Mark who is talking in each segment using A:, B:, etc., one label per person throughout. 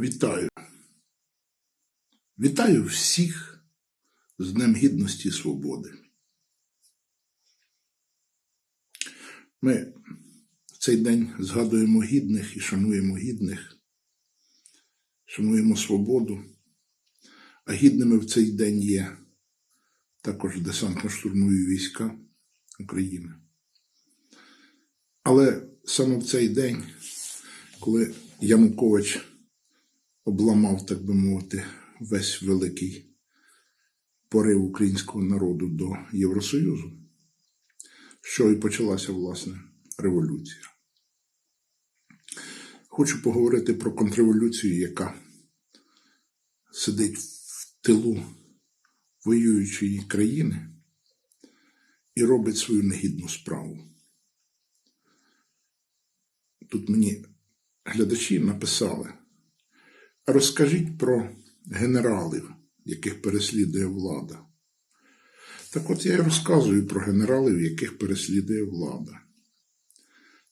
A: Вітаю. Вітаю всіх з Днем Гідності і Свободи. Ми в цей день згадуємо гідних і шануємо гідних, шануємо свободу, а гідними в цей день є також десантно-штурмові війська України. Але саме в цей день, коли Янукович обламав, так би мовити, весь великий порив українського народу до Євросоюзу, що і почалася, власне, революція. Хочу поговорити про контрреволюцію, яка сидить в тилу воюючої країни і робить свою негідну справу. Тут мені глядачі написали. Розкажіть про генералів, яких переслідує влада. Так от я і розказую про генералів, яких переслідує влада.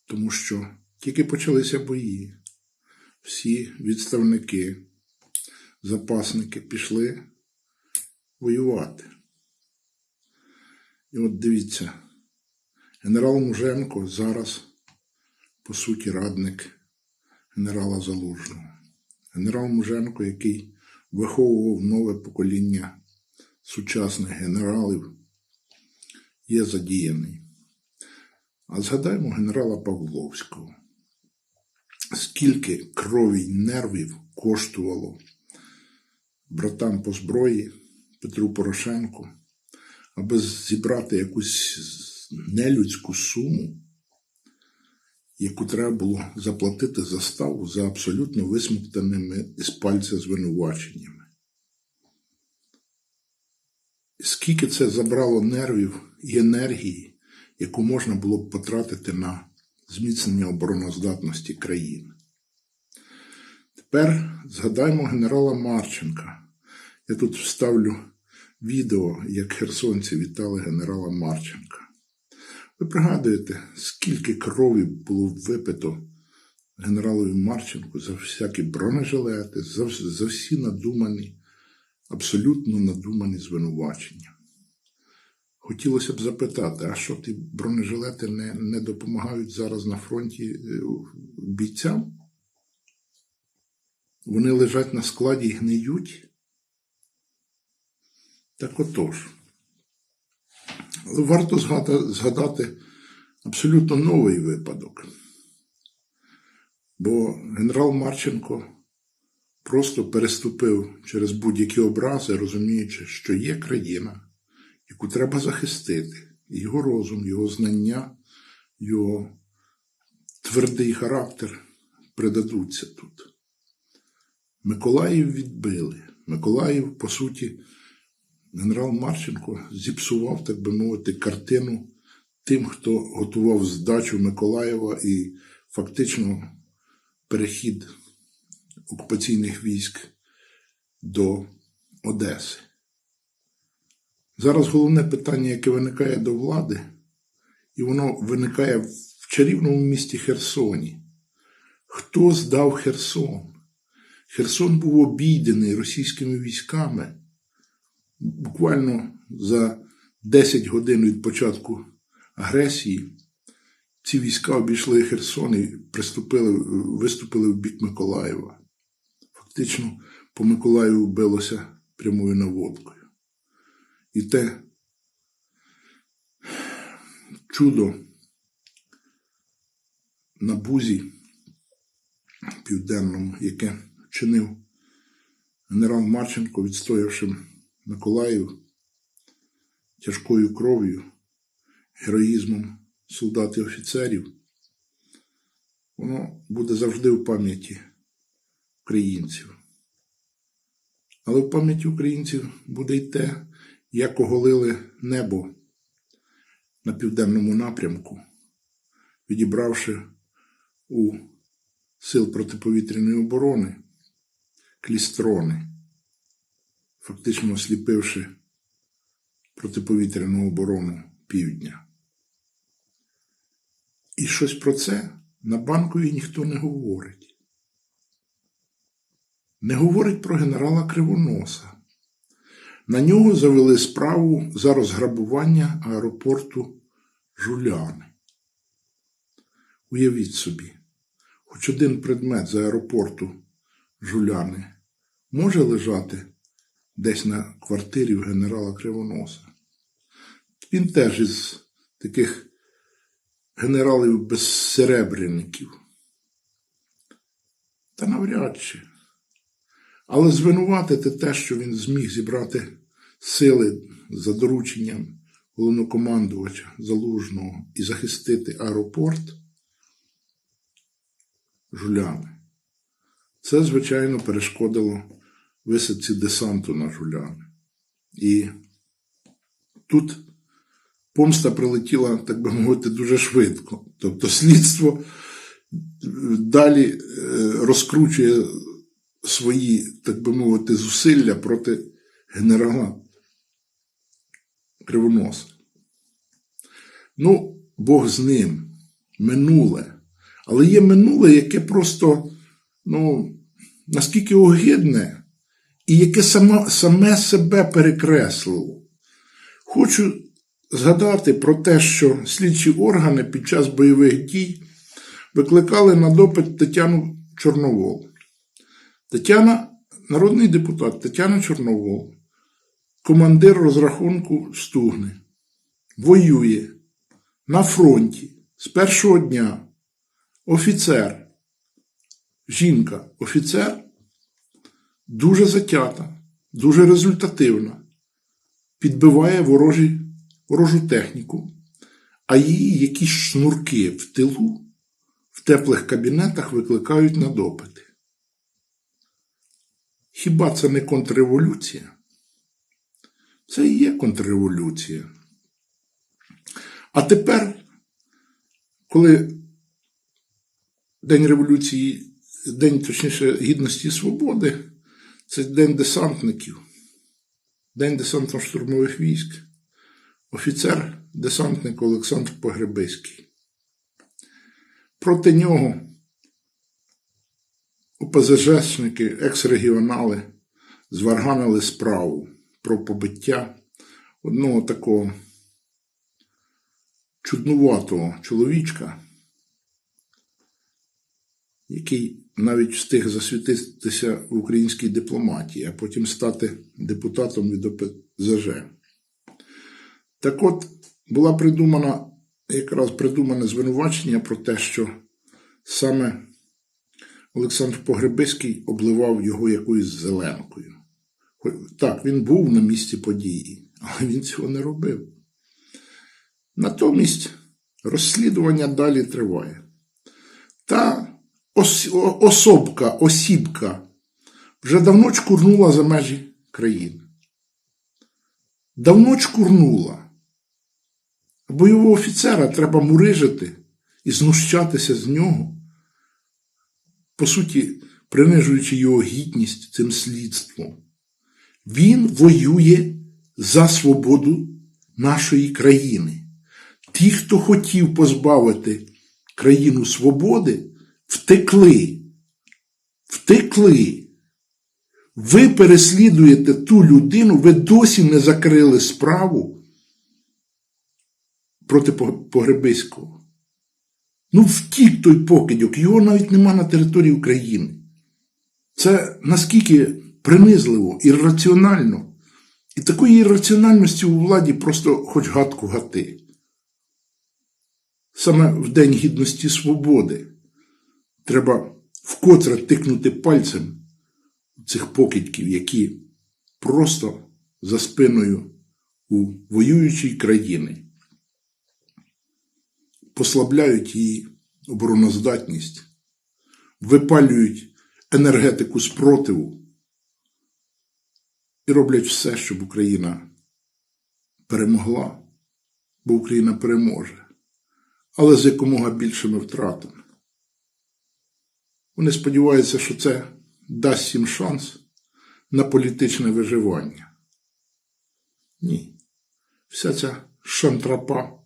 A: Тому що тільки почалися бої, всі відставники, запасники пішли воювати. І от дивіться, генерал Муженко зараз, по суті, радник генерала Залужного генерал Муженко, який виховував нове покоління сучасних генералів, є задіяний. А згадаймо генерала Павловського. Скільки крові й нервів коштувало братам по зброї Петру Порошенку, аби зібрати якусь нелюдську суму яку треба було заплатити заставу за абсолютно висмоктаними із пальця звинуваченнями. Скільки це забрало нервів і енергії, яку можна було б потратити на зміцнення обороноздатності країни. Тепер згадаймо генерала Марченка. Я тут вставлю відео, як херсонці вітали генерала Марченка. Ви пригадуєте, скільки крові було випито генералові Марченку за всякі бронежилети, за, за всі надумані, абсолютно надумані звинувачення. Хотілося б запитати, а що ті бронежилети не, не допомагають зараз на фронті е, бійцям? Вони лежать на складі і гниють? Так отож. Варто згадати абсолютно новий випадок. Бо генерал Марченко просто переступив через будь-які образи, розуміючи, що є країна, яку треба захистити. Його розум, його знання, його твердий характер придадуться тут. Миколаїв відбили. Миколаїв, по суті, генерал Марченко зіпсував, так би мовити, картину тим, хто готував здачу Миколаєва і фактично перехід окупаційних військ до Одеси. Зараз головне питання, яке виникає до влади, і воно виникає в чарівному місті Херсоні. Хто здав Херсон? Херсон був обійдений російськими військами буквально за 10 годин від початку агресії ці війська обійшли Херсон і приступили, виступили в бік Миколаєва. Фактично, по Миколаєву билося прямою наводкою. І те чудо на бузі південному, яке чинив генерал Марченко, відстоявши Миколаїв тяжкою кров'ю, героїзмом солдат і офіцерів, воно буде завжди в пам'яті українців. Але в пам'яті українців буде й те, як оголили небо на південному напрямку, відібравши у сил протиповітряної оборони клістрони фактично осліпивши протиповітряну оборону півдня. І щось про це на банкові ніхто не говорить. не говорить про генерала Кривоноса. На нього завели справу за розграбування аеропорту Жуляни. Уявіть собі, хоч один предмет з аеропорту Жуляни може лежати десь на квартирі в генерала Кривоноса. Він теж із таких генералів безсеребряників. Та навряд чи. Але звинуватити те, що він зміг зібрати сили за дорученням головнокомандувача Залужного і захистити аеропорт Жуляни. Це, звичайно, перешкодило висадці десанту на Жуляни. І тут помста прилетіла, так би мовити, дуже швидко. Тобто слідство далі е, розкручує свої, так би мовити, зусилля проти генерала Кривоноса. Ну, Бог з ним, минуле. Але є минуле, яке просто, ну, наскільки огидне, і яке саме, саме себе перекреслило. Хочу згадати про те, що слідчі органи під час бойових дій викликали на допит Тетяну Чорновол. Тетяна, народний депутат Тетяна Чорновол, командир розрахунку Стугни, воює на фронті з першого дня. Офіцер, жінка, офіцер дуже затята, дуже результативна, підбиває ворожі, ворожу техніку, а її якісь шнурки в тилу в теплих кабінетах викликають на допити. Хіба це не контрреволюція? Це і є контрреволюція. А тепер, коли День революції, День, точніше, гідності і свободи, це День десантників, День десантно-штурмових військ, офіцер десантник Олександр Погребиський. Проти нього ОПЗЖшники, екс-регіонали зварганили справу про побиття одного такого чуднуватого чоловічка, який навіть встиг засвітитися в українській дипломатії, а потім стати депутатом від ОПЗЖ. Так от була придумана якраз придумане звинувачення про те, що саме Олександр Погребиський обливав його якоюсь зеленкою. Так, він був на місці події, але він цього не робив. Натомість розслідування далі триває. Та ос особка, осібка вже давно чкурнула за межі країни. Давно чкурнула. Бойового офіцера треба мурижити і знущатися з нього, по суті, принижуючи його гідність цим слідством. Він воює за свободу нашої країни. Ті, хто хотів позбавити країну свободи, втекли. Втекли. Ви переслідуєте ту людину, ви досі не закрили справу проти Погребиського. Ну, втік той покидьок, його навіть нема на території України. Це наскільки принизливо, ірраціонально. І такої ірраціональності у владі просто хоч гадку гати. Саме в День Гідності Свободи треба вкотре тикнути пальцем цих покидьків, які просто за спиною у воюючій країни послабляють її обороноздатність, випалюють енергетику спротиву і роблять все, щоб Україна перемогла, бо Україна переможе, але з якомога більшими втратами. Вони сподіваються, що це дасть їм шанс на політичне виживання. Ні, вся ця шантрапа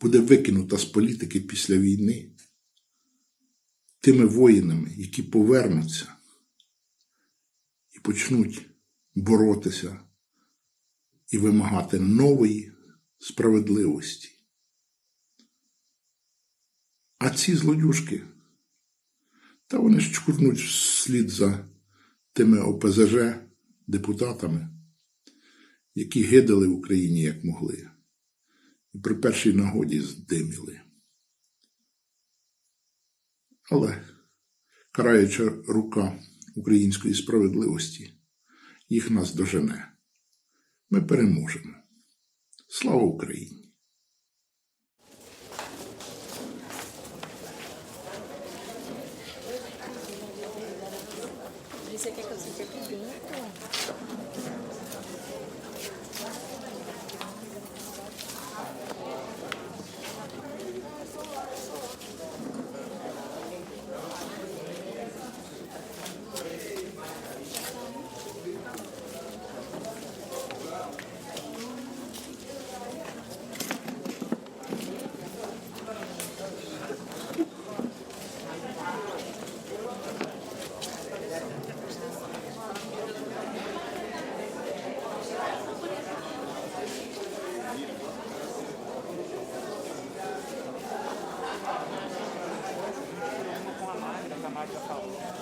A: буде викинута з політики після війни тими воїнами, які повернуться і почнуть боротися і вимагати нової справедливості. А ці злодюжки, та вони ж чкурнуть вслід за тими ОПЗЖ депутатами, які гидали в Україні як могли, і при першій нагоді здиміли. Але караюча рука української справедливості їх нас дожене. Ми переможемо. Слава Україні!
B: Você quer que eu fique por dentro? Rádio tá Saúde.